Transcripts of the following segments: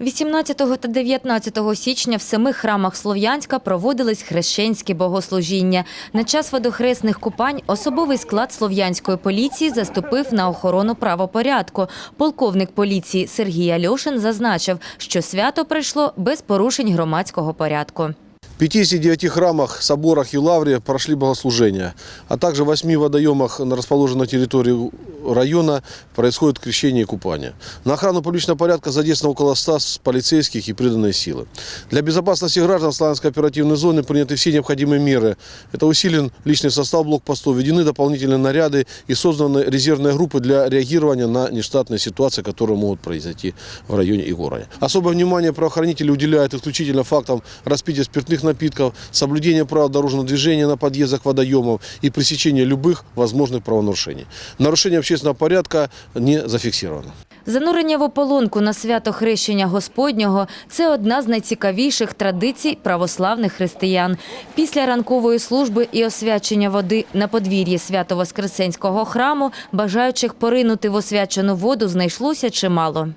18 та 19 січня в семи храмах Слов'янська проводились хрещенські богослужіння. На час водохресних купань особовий склад слов'янської поліції заступив на охорону правопорядку. Полковник поліції Сергій Альошин зазначив, що свято пройшло без порушень громадського порядку. В 59 храмах, соборах и лавре прошли богослужения, а также в 8 водоемах, расположенных на территории района, происходит крещение и купание. На охрану публичного порядка задействовано около 100 полицейских и приданной силы. Для безопасности граждан Славянской оперативной зоны приняты все необходимые меры. Это усилен личный состав блокпостов, введены дополнительные наряды и созданы резервные группы для реагирования на нештатные ситуации, которые могут произойти в районе и городе. Особое внимание правоохранители уделяют исключительно фактам распития спиртных напитков, соблюдения правил дорожного движения на подъездах водоемов и пресечения любых возможных правонарушений. Нарушение общественного порядка не зафиксировано. Занурення в ополонку на свято хрещення Господнього – це одна з найцікавіших традицій православних християн. Після ранкової служби і освячення води на подвір'ї Свято-Воскресенського храму бажаючих поринути в освячену воду знайшлося чимало.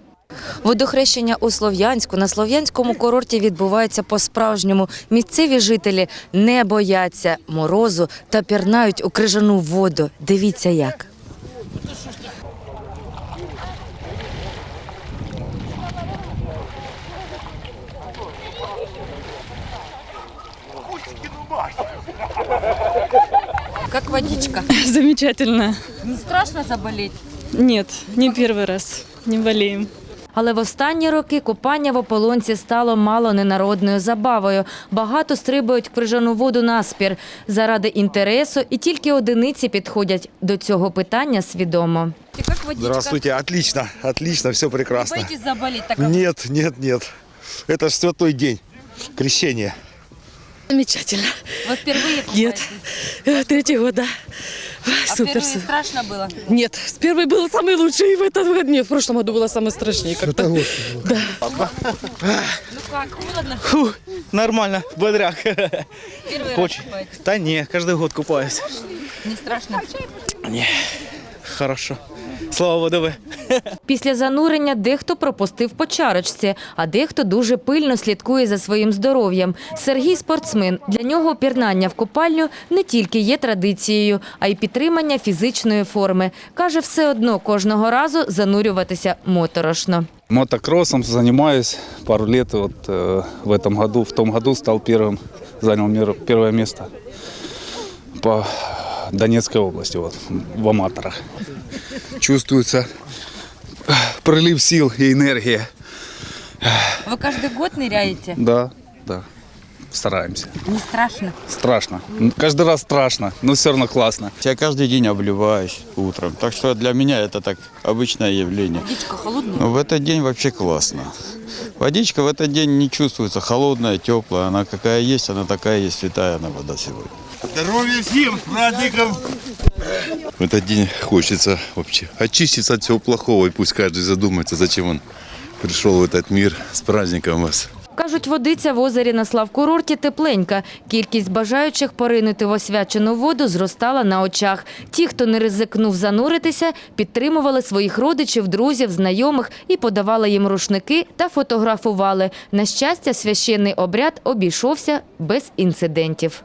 Водохрещення у Слов'янську на слов'янському курорті відбувається по-справжньому. Місцеві жителі не бояться морозу та пірнають у крижану воду. Дивіться як. Как водичка? Замечательно. Не страшно заболеть? Нет, не первый раз. Не болеем. Але в останні роки купання в ополонці стало мало ненародною забавою. Багато стрибають в крижану воду наспір заради інтересу, і тільки одиниці підходять до цього питання свідомо. Як водичка? Здравствуйте, отлично, отлично, все прекрасно. Боїтесь заболеть? Так Нет, нет, нет. Это ж святой день, крещение. Замечательно. ви впервые Нет. Э, Третий год, да. А Супер. впервые страшно было? Нет, первый был самый лучший, и в этом году, нет, в прошлом году было самое страшнее. Как-то. Ну как, холодно? Фу, нормально, бодряк. Первый раз Очень. купаетесь? Да не, каждый год купаюсь. Не страшно? Хорошо. Слава ВДВ. Після занурення дехто пропустив по чарочці, а дехто дуже пильно слідкує за своїм здоров'ям. Сергій спортсмен. Для нього пірнання в купальню не тільки є традицією, а й підтримання фізичної форми. Каже, все одно кожного разу занурюватися моторошно. Мотокроссом занимаюсь пару лет. Вот э, в этом году, в том году стал первым, занял мир- первое место по Донецкой области, вот, в аматорах. Чувствуется Прилив сил и энергии. Ви кожен год ныряєте? Да, да, стараемся. Не страшно? Страшно. Каждый раз страшно, но все равно классно. Я каждый день обливаюсь утром. Так что для меня это так обычное явление. Водичка холодна? Но в этот день вообще классно. Водичка в этот день не чувствуется холодная, теплая. Она какая есть, она такая есть, святая она вода сегодня. Здоровья всем, праздником! В этот день хочется вообще очиститься от всего плохого, и пусть каждый задумается, зачем он пришел в этот мир. С праздником вас! Кажуть, водиця в озері на Славкурорті тепленька. Кількість бажаючих поринути в освячену воду зростала на очах. Ті, хто не ризикнув зануритися, підтримували своїх родичів, друзів, знайомих і подавали їм рушники та фотографували. На щастя, священний обряд обійшовся без інцидентів.